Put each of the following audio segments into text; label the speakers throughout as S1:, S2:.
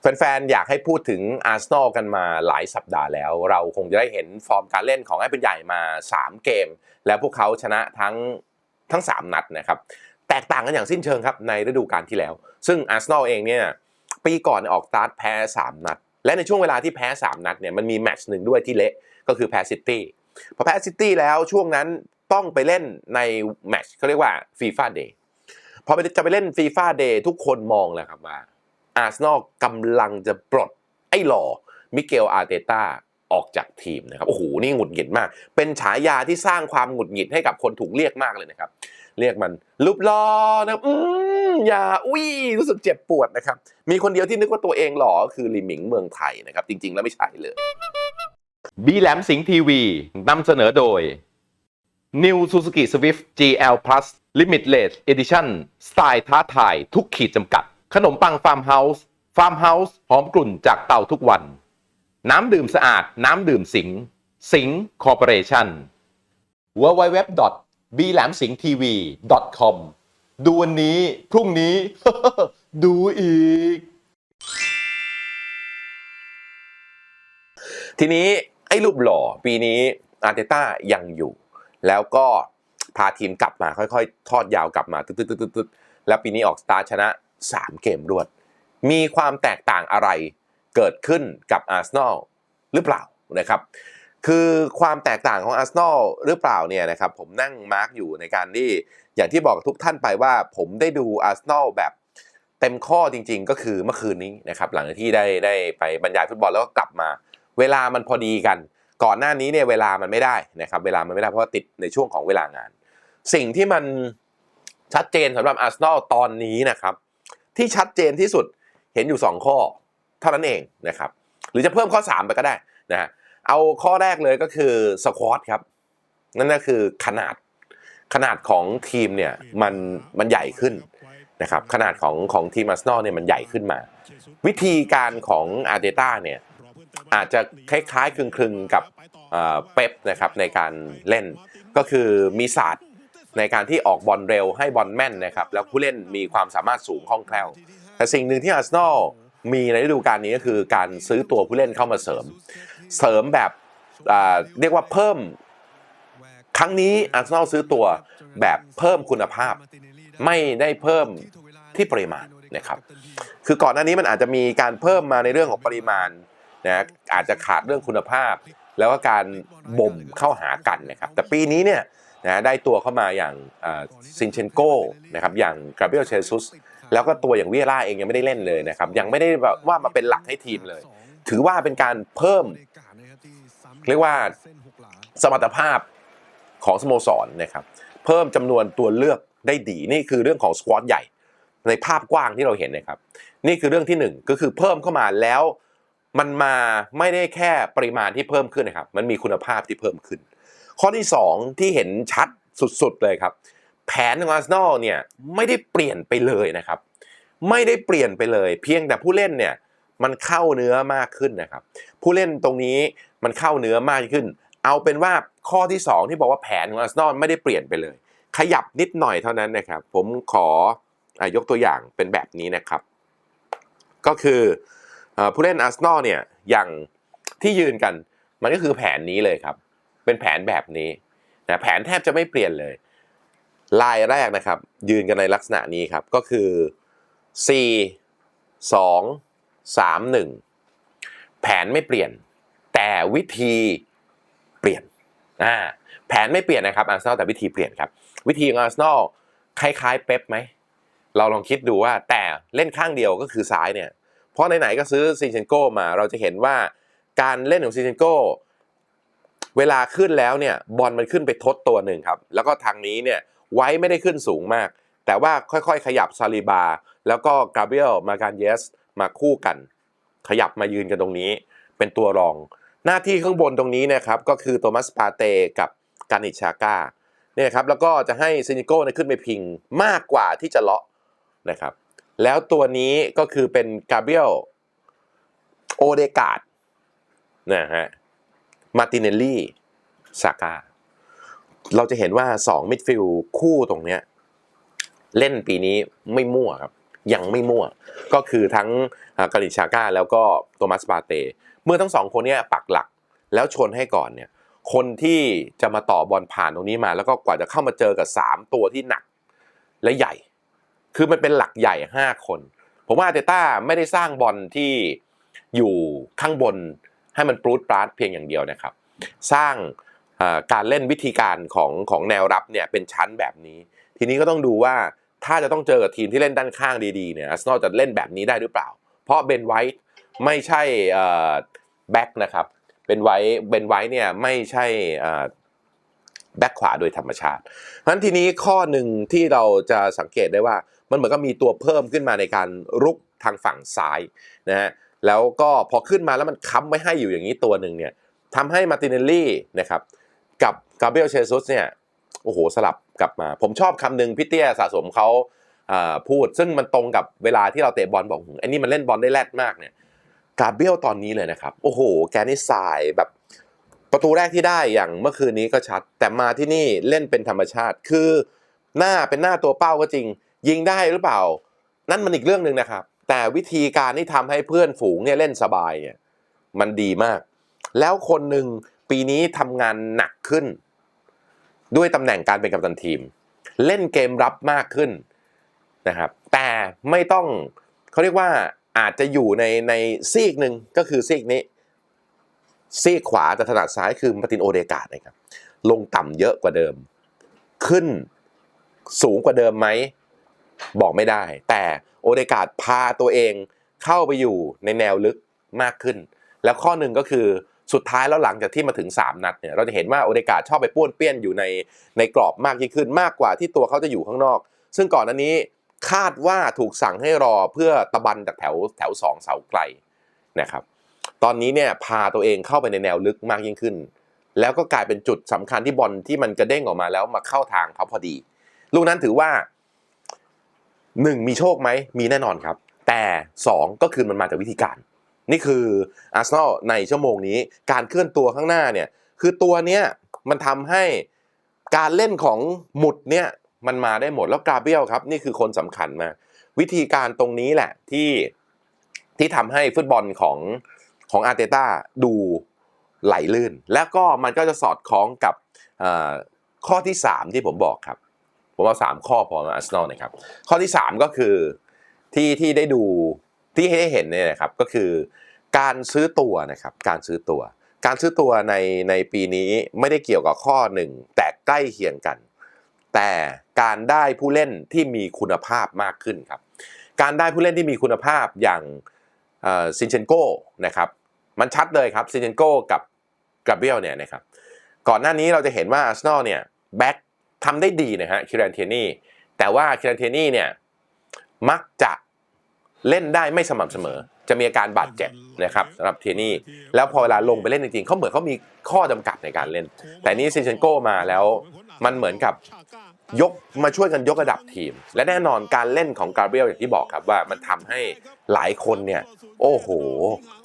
S1: แฟนๆ อยากให้พูดถึงอาร์เซนอลกันมาหลายสัปดาห์แล้ว เราคงจะได้เห็นฟอร์มการเล่นของไอ้เป็นใหญ่มา 3 เกม แล้วพวกเขาชนะทั้งทั้ง 3 นัดนะครับ แตกต่างกันอย่างสิ้นเชิงครับในฤดูกาลที่แล้ว ซึ่งอาร์เซนอลเองเนี่ยปีก่อนออกสตาร์ทแพ้ 3 นัด และในช่วงเวลาที่แพ้ 3 นัดเนี่ยมันมีแมตช์หนึ่งด้วยที่เละก็คือแพ้ซิตี้พอแพ้ซิตี้แล้วช่วงนั้นต้องไปเล่นในแมตช์เขาเรียกว่าฟีฟ่าเดย์พอจะไปเล่นฟีฟ่าเดย์ทุกคนมองแล้วครับว่า อาร์เซนอลกำลังจะปลดไอ้หล่อมิเกลอาร์เตต้าออกจากทีมนะครับ โอ้โห นี่หงุดหงิดมาก เป็นฉายาที่สร้างความหงุดหงิดให้กับคนถูกเรียกมากเลยนะครับ เรียกมันรูปหล่อนะอืมอย่าอุ้ยรู้สึกเจ็บปวดนะครับ มีคนเดียวที่นึกว่าตัวเองหล่อคือลิมิงเมืองไทยนะครับ จริง ๆ แล้วไม่ใช่เลย
S2: บีแหลมสิงห์ทีวีนำเสนอโดย New Suzuki Swift GL Plus Limitless Edition สไตล์ท้าทายทุกขีดจำกัด ขนมปังฟาร์มเฮาส์ฟาร์มเฮาส์หอมกลุ่นจากเตาทุกวัน น้ำดื่มสะอาด น้ำดื่มสิง สิงคอร์ปอเรชั่น w w w b แหลมสิงห์ทีวี com ดูวันนี้ พรุ่งนี้ ดูอีก
S1: ทีนี้ไอ้รูปหล่อปีนี้อาร์เตต้ายังอยู่ แล้วก็พาทีมกลับมาค่อยๆ ทอดยาวกลับมาตึ๊ดๆๆ ๆ แล้วปีนี้ออกสตาร์ชนะ 3 เกมรวด มีความแตกต่างอะไรเกิดขึ้นกับอาร์เซนอลหรือเปล่านะครับคือความแตกต่างของอาร์เซนอลหรือเปล่าเนี่ยนะครับผมนั่งมาร์กอยู่ในการที่อย่างที่บอกทุกท่านไปว่าผมได้ดูอาร์เซนอลแบบเต็มข้อจริง ๆ ก็คือเมื่อคืนนี้นะครับหลังจากที่ได้ได้ไปบรรยายฟุตบอลแล้วก็กลับมา เวลามันพอดีกัน ก่อนหน้านี้เนี่ยเวลามันไม่ได้นะครับเวลามันไม่ได้เพราะว่าติดในช่วงของเวลางาน สิ่งที่มันชัดเจนสำหรับอาร์เซนอลตอนนี้นะครับ ที่ชัดเจนที่สุดเห็นอยู่ 2 ข้อ เท่านั้นเองนะครับ หรือจะเพิ่มข้อ 3 ไปก็ได้นะฮะเอาข้อแรกเลยก็คือสควอตครับ นั่นก็คือขนาดขนาดของทีมเนี่ยมันมันใหญ่ขึ้นนะครับขนาดของของทีมอาร์เซนอลเนี่ยมันใหญ่ขึ้นมา วิธีการของอาร์เตต้าเนี่ยอาจจะคล้ายๆคลึงๆกับเป๊ปนะครับในการเล่นก็คือมีศาสตร์ ในการที่ออกบอลเร็วให้บอลแม่นนะครับแล้วผู้เล่นมีความสามารถสูงคล่องแคล่ว แต่สิ่งหนึ่งที่อาร์เซนอลมีในฤดูกาลนี้ก็คือการซื้อตัวผู้เล่นเข้ามาเสริม เสริมแบบเรียกว่าเพิ่ม ครั้งนี้อาร์เซนอลซื้อตัวแบบเพิ่มคุณภาพ ไม่ได้เพิ่มที่ปริมาณนะครับคือก่อนหน้านี้มันอาจจะมีการเพิ่มมาในเรื่องของปริมาณนะอาจจะขาดเรื่องคุณภาพ แล้วก็การบ่มเข้าหากันนะครับแต่ปีนี้เนี่ย นะได้ตัวเข้ามาอย่างซินเชนโกนะครับอย่างกราเบรียลเชซุสแล้วก็ตัวอย่างเวียร่าเองยังไม่ได้เล่นเลยนะครับยังไม่ได้ว่ามาเป็นหลักให้ทีมเลย ถือว่าเป็นการเพิ่มเรียกว่าสมรรถภาพของสโมสรนะครับเพิ่มจำนวนตัวเลือกได้ดีนี่คือเรื่องของสควอตใหญ่ในภาพกว้างที่เราเห็นนะครับนี่คือเรื่องที่หนึ่งก็คือเพิ่มเข้ามาแล้วมันมาไม่ได้แค่ปริมาณที่เพิ่มขึ้นนะครับ มันมีคุณภาพที่เพิ่มขึ้น ข้อที่สองที่เห็นชัดสุดๆเลยครับ แผนของอาร์เซนอลเนี่ยไม่ได้เปลี่ยนไปเลยนะครับ ไม่ได้เปลี่ยนไปเลย เพียงแต่ผู้เล่นเนี่ยมันเข้าเนื้อมากขึ้นนะครับ ผู้เล่นตรงนี้มันเข้าเนื้อมากขึ้น เอาเป็นว่าข้อที่สองที่บอกว่าแผนของอาร์เซนอลไม่ได้เปลี่ยนไปเลย ขยับนิดหน่อยเท่านั้นนะครับ ผมขออยกตัวอย่างเป็นแบบนี้นะครับ ก็คืออผู้เล่นอาร์เซนอลเนี่ยอย่างที่ยืนกันมันก็คือแผนนี้เลยครับ เป็นแผนแบบนี้นะแผนแทบจะไม่เปลี่ยนเลยลายแรกนะครับ ยืนกันในลักษณะนี้ครับ ก็คือ 4 2 3 1 แผนไม่เปลี่ยน แต่วิธีเปลี่ยนอ่าแผนไม่เปลี่ยนนะครับอาร์เซนอลแต่วิธีเปลี่ยนครับ วิธีของอาร์เซนอลคล้ายๆเป๊ปไหม เราลองคิดดูว่าแต่เล่นข้างเดียวก็คือซ้ายเนี่ย เพราะไหนๆก็ซื้อซินเชนโกมา เราจะเห็นว่าการเล่นของซินเชนโก เวลาขึ้นแล้วเนี่ยบอลมันขึ้นไปทดตัวหนึ่งครับ แล้วก็ทางนี้เนี่ยไว้ไม่ได้ขึ้นสูงมาก แต่ว่าค่อยๆ ขยับซาลิบา แล้วก็กาเบียลมาการเยสมาคู่กัน ขยับมายืนกันตรงนี้ เป็นตัวรอง หน้าที่ข้างบนตรงนี้นะครับก็คือโทมัสปาเตกับกานิชาก้าเนี่ยครับแล้วก็จะให้ซินิโก้เนี่ยขึ้นไปพิงมากกว่าที่จะเลาะนะครับ แล้วตัวนี้ก็คือเป็นกาเบียลโอเดกาดนะฮะ มาติเนลลี่ซาก้าเราจะเห็นว่า 2 มิดฟิลด์คู่ตรงเนี้ยเล่นปีนี้ไม่มั่วครับ ยังไม่มั่ว ก็คือทั้งกาลิชาก้าแล้วก็โทมัสปาเต้เมื่อทั้งสองคนเนี้ปักหลักแล้วชนให้ก่อนเนี่ยคนที่จะมาต่อบอลผ่านตรงนี้มา แล้วก็กว่าจะเข้ามาเจอกับ 3 ตัวที่หนักและใหญ่ คือมันเป็นหลักใหญ่ 5 คน ผมว่าอาเตต้าไม่ได้สร้างบอลที่อยู่ข้างบน ให้มันปรูดปราดเพียงอย่างเดียวนะครับ สร้างการเล่นวิธีการของของแนวรับเนี่ยเป็นชั้นแบบนี้ ทีนี้ก็ต้องดูว่าถ้าจะต้องเจอกับทีมที่เล่นด้านข้างดีๆเนี่ยอาร์เซนอลจะเล่นแบบนี้ได้หรือเปล่า เพราะเบนไวท์ไม่ใช่แบ็กนะครับเบนไวท์เบนไวท์เนี่ยไม่ใช่แบ็กขวาโดยธรรมชาติเพราะฉะนั้นทีนี้ข้อหนึ่งที่เราจะสังเกตได้ว่ามันเหมือนกับมีตัวเพิ่มขึ้นมาในการรุกทางฝั่งซ้ายนะฮะ แล้วก็พอขึ้นมาแล้วมันค้ำไว้ให้อยู่อย่างนี้ตัวหนึ่งเนี่ยทำให้มาร์ติเนลลี่นะครับกับกาเบรียลเชซุสเนี่ยโอ้โหสลับกลับมา ผมชอบคำหนึ่งพี่เตี้ยสะสมเขาพูดซึ่งมันตรงกับเวลาที่เราเตะบอลบอกไอ้นี่มันเล่นบอลได้แรดมากเนี่ยกาเบรียลตอนนี้เลยนะครับ โอ้โห แกนี่สายแบบประตูแรกที่ได้อย่างเมื่อคืนนี้ก็ชัด แต่มาที่นี่เล่นเป็นธรรมชาติ คือหน้าเป็นหน้าตัวเป้าก็จริง ยิงได้หรือเปล่า นั่นมันอีกเรื่องหนึ่งนะครับ แต่วิธีการที่ทำให้เพื่อนฝูงเนี่ยเล่นสบายเนี่ยมันดีมาก แล้วคนหนึ่งปีนี้ทำงานหนักขึ้น ด้วยตำแหน่งการเป็นกัปตันทีม เล่นเกมรับมากขึ้นนะครับ แต่ไม่ต้องเขาเรียกว่าอาจจะอยู่ในในซีกหนึ่งก็คือซีกนี้ ซีกขวาแต่ถนัดซ้ายคือมาตินโอเดกาดนะครับลงต่ำเยอะกว่าเดิม ขึ้นสูงกว่าเดิมไหมบอกไม่ได้ แต่ เดกาดพาตัวเองเข้าไปอยู่ในแนวลึกมากขึ้น แล้วข้อหนึ่งก็คือสุดท้ายแล้วหลังจากที่มาถึง 3 นัดเนี่ยเราจะเห็นว่าโอเดกาดชอบไปป้วนเปี้ยนอยู่ในในกรอบมากยิ่งขึ้นมากกว่าที่ตัวเขาจะอยู่ข้างนอก ซึ่งก่อนหน้านี้คาดว่าถูกสั่งให้รอเพื่อตะบันจากแถวแถวสองเสาไกลนะครับตอนนี้เนี่ยพาตัวเองเข้าไปในแนวลึกมากยิ่งขึ้น แล้วก็กลายเป็นจุดสำคัญที่บอลที่มันกระเด้งออกมาแล้วมาเข้าทางเขาพอดี ลูกนั้นถือว่า หนึ่งมีโชคไหมมีแน่นอนครับ แต่สองก็คือมันมาจากวิธีการ นี่คืออาร์เซนอลในชั่วโมงนี้การเคลื่อนตัวข้างหน้าเนี่ยคือตัวเนี้ยมันทำให้การเล่นของหมุดเนี่ยมันมาได้หมดแล้วกาเบียลครับ นี่คือคนสำคัญมากวิธีการตรงนี้แหละที่ที่ทำให้ฟุตบอลของของอาร์เตต้าดูไหลลื่น แล้วก็มันก็จะสอดคล้องกับข้อที่ 3 ที่ผมบอกครับ ผมเอาสามข้อพอมาอาร์เซนอลนะครับ ข้อที่ 3 ก็คือที่ที่ได้ดูที่ให้เห็นเนี่ยนะครับก็คือการซื้อตัวนะครับการซื้อตัว การซื้อตัวในในปีนี้ไม่ได้เกี่ยวกับข้อหนึ่งแต่ใกล้เคียงกัน แต่การได้ผู้เล่นที่มีคุณภาพมากขึ้นครับการได้ผู้เล่นที่มีคุณภาพอย่างซินเชนโก้นะครับมันชัดเลยครับซินเชนโก้กับกาเบียลเนี่ยนะครับก่อนหน้านี้เราจะเห็นว่าอาร์เซนอลเนี่ยแบ็ค ทำได้ดีนะฮะคิรันเทนี่แต่ว่าคิรันเทนี่เนี่ยมักจะเล่นได้ไม่สม่ำเสมอ จะมีอาการบาดเจ็บนะครับสำหรับเทนี่แล้วพอเวลาลงไปเล่นจริงๆเขาเหมือนเขามีข้อจำกัดในการเล่น แต่นี่ซินเชนโกมาแล้วมันเหมือนกับยกมาช่วยกันยกระดับทีม และแน่นอนการเล่นของกาเบรียลอย่างที่บอกครับว่ามันทำให้หลายคนเนี่ย โอ้โห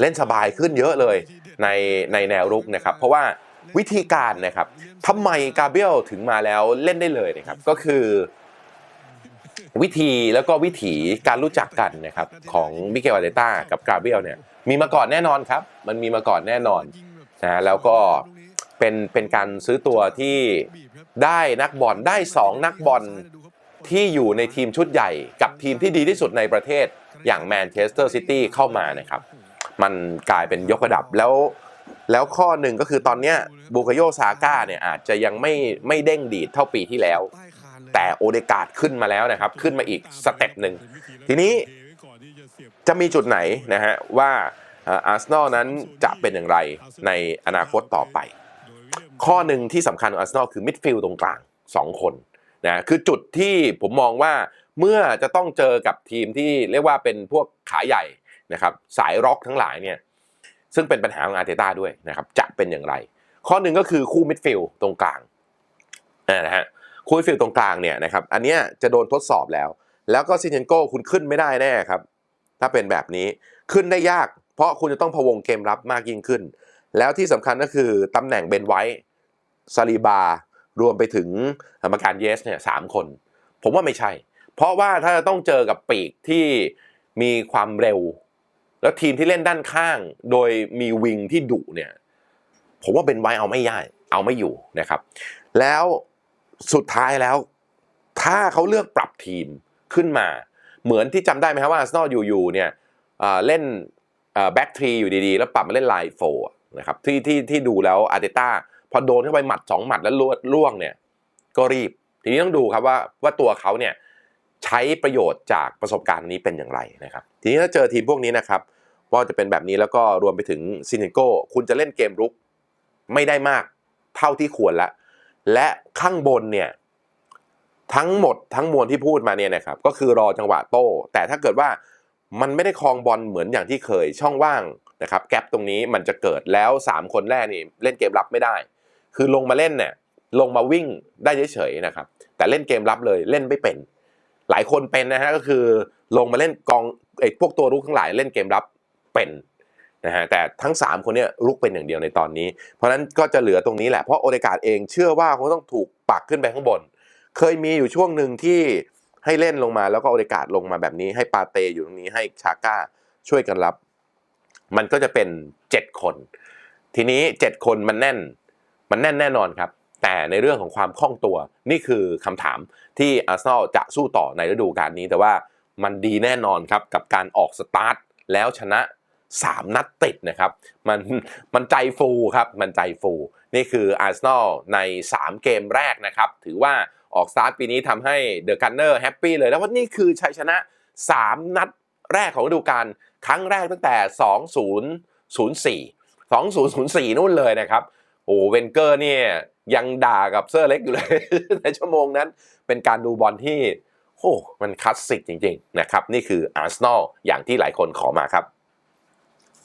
S1: เล่นสบายขึ้นเยอะเลยในในแนวรุกนะครับ เพราะว่า วิธีการนะครับทำไมกาเบรียลถึงมาแล้วเล่นได้เลยนะครับก็คือวิธีแล้วก็วิถีการรู้จักกันนะครับของมิเกลอาร์เตต้ากับกาเบรียลเนี่ยมีมาก่อนแน่นอนครับ มันมีมาก่อนแน่นอนนะแล้วก็เป็นเป็นการซื้อตัวที่ได้นักบอลได้ 2 นักบอลที่อยู่ในทีมชุดใหญ่ กับทีมที่ดีที่สุดในประเทศอย่างแมนเชสเตอร์ซิตี้เข้ามานะครับ มันกลายเป็นยกระดับแล้ว แล้วข้อหนึ่งก็คือตอนเนี้ยบูคาโยซาก้าเนี่ยอาจจะยังไม่ไม่เด้งดีดเท่าปีที่แล้ว แต่โอเดกาดขึ้นมาแล้วนะครับ ขึ้นมาอีกสเต็ปหนึ่งทีนี้จะมีจุดไหนนะฮะว่าอาร์เซนอลนั้นจะเป็นอย่างไรในอนาคตต่อไป ข้อหนึ่งที่สำคัญของอาร์เซนอลคือมิดฟิลด์ตรงกลาง 2 คนนะคือจุดที่ผมมองว่าเมื่อจะต้องเจอกับทีมที่เรียกว่าเป็นพวกขาใหญ่นะครับสายร็อกทั้งหลายเนี่ย ซึ่งเป็นปัญหาของอาร์เตต้าด้วยนะครับจะเป็นอย่างไร ข้อหนึ่งก็คือคู่มิดฟิลด์ตรงกลางนะฮะคู่มิดฟิลด์ตรงกลางเนี่ยนะครับอันเนี้ยจะโดนทดสอบแล้ว แล้วก็ซินเชนโก้คุณขึ้นไม่ได้แน่ครับถ้าเป็นแบบนี้ขึ้นได้ยาก เพราะคุณจะต้องพะวงเกมรับมากยิ่งขึ้น แล้วที่สำคัญก็คือตำแหน่งเบนไวท์ซาลีบารวมไปถึงกรรมการเยสเนี่ยสามคน ผมว่าไม่ใช่ เพราะว่าถ้าจะต้องเจอกับปีกที่มีความเร็ว แล้วทีมที่เล่นด้านข้าง โดยมีวิงที่ดุเนี่ย ผมว่าเป็นไว้เอาไม่ย่ายเอาไม่อยู่นะครับ แล้วสุดท้ายแล้ว ถ้าเขาเลือกปรับทีมขึ้นมา เหมือนที่จำได้ไหมครับว่าอาร์เซนอลอยู่ๆเนี่ยเเล่นแบ็กทรีอยู่ดีๆ แล้วปรับมาเล่นไลน์โฟนะครับที่ที่ที่ดูแล้วอาร์เตต้าพอโดนเข้าไปหมัดสองหมัดแล้วลวดล่วงเนี่ยก็รีบ ทีนี้ต้องดูครับว่าว่าตัวเขาเนี่ยใช้ประโยชน์จากประสบการณ์นี้เป็นอย่างไรนะครับ ทีนี้ถ้าเจอทีมพวกนี้นะครับ ว่าจะเป็นแบบนี้แล้วก็รวมไปถึงซินิโก้คุณจะเล่นเกมรุกไม่ได้มากเท่าที่ควรละ และข้างบนเนี่ยทั้งหมดทั้งมวลที่พูดมาเนี่ยนะครับก็คือรอจังหวะโต้ แต่ถ้าเกิดว่ามันไม่ได้คลองบอลเหมือนอย่างที่เคยช่องว่างนะครับแกลบตรงนี้มันจะเกิดแล้ว 3 คนแรกนี่เล่นเกมรับไม่ได้ คือลงมาเล่นเนี่ยลงมาวิ่งได้เฉยๆนะครับแต่เล่นเกมรับเลยเล่นไม่เป็น หลายคนเป็นนะฮะก็คือลงมาเล่นกองไอ้พวกตัวรุกทั้งหลายเล่นเกมรับ เป็นนะฮะแต่ทั้ง 3 คนเนี่ยรุกเป็นอย่างเดียวในตอนนี้ เพราะฉะนั้นก็จะเหลือตรงนี้แหละ เพราะโอเดกาดเองเชื่อว่าเขาต้องถูกปักขึ้นไปข้างบน เคยมีอยู่ช่วงหนึ่งที่ให้เล่นลงมาแล้วก็โอเดกาดลงมาแบบนี้ ให้ปาเตอยู่ตรงนี้ให้ชาก้าช่วยกันรับ มันก็จะเป็น 7 คน ทีนี้ 7 คนมันแน่น มันแน่นแน่นอนครับ แต่ในเรื่องของความคล่องตัวนี่คือคำถามที่อาร์เซนอลจะสู้ต่อในฤดูกาลนี้ แต่ว่ามันดีแน่นอนครับกับการออกสตาร์ทแล้วชนะ 3 นัดติดนะครับ มันมันใจฟูครับ มันใจฟู นี่คืออาร์เซนอลใน 3 เกมแรกนะครับ ถือว่าออกสตาร์ทปีนี้ทำให้เดอะกันเนอร์แฮปปี้เลย แล้วว่านี่คือชัยชนะ 3 นัดแรกของฤดูกาลครั้งแรกตั้งแต่ 2004 2004 นู่นเลยนะครับ โอ้เวนเกอร์เนี่ยยังด่ากับเซอร์เล็กอยู่เลย ในชั่วโมงนั้น เป็นการดูบอลที่โอ้มันคลาสสิกจริง ๆ นะครับ นี่คืออาร์เซนอลอย่างที่หลายคนขอมาครับ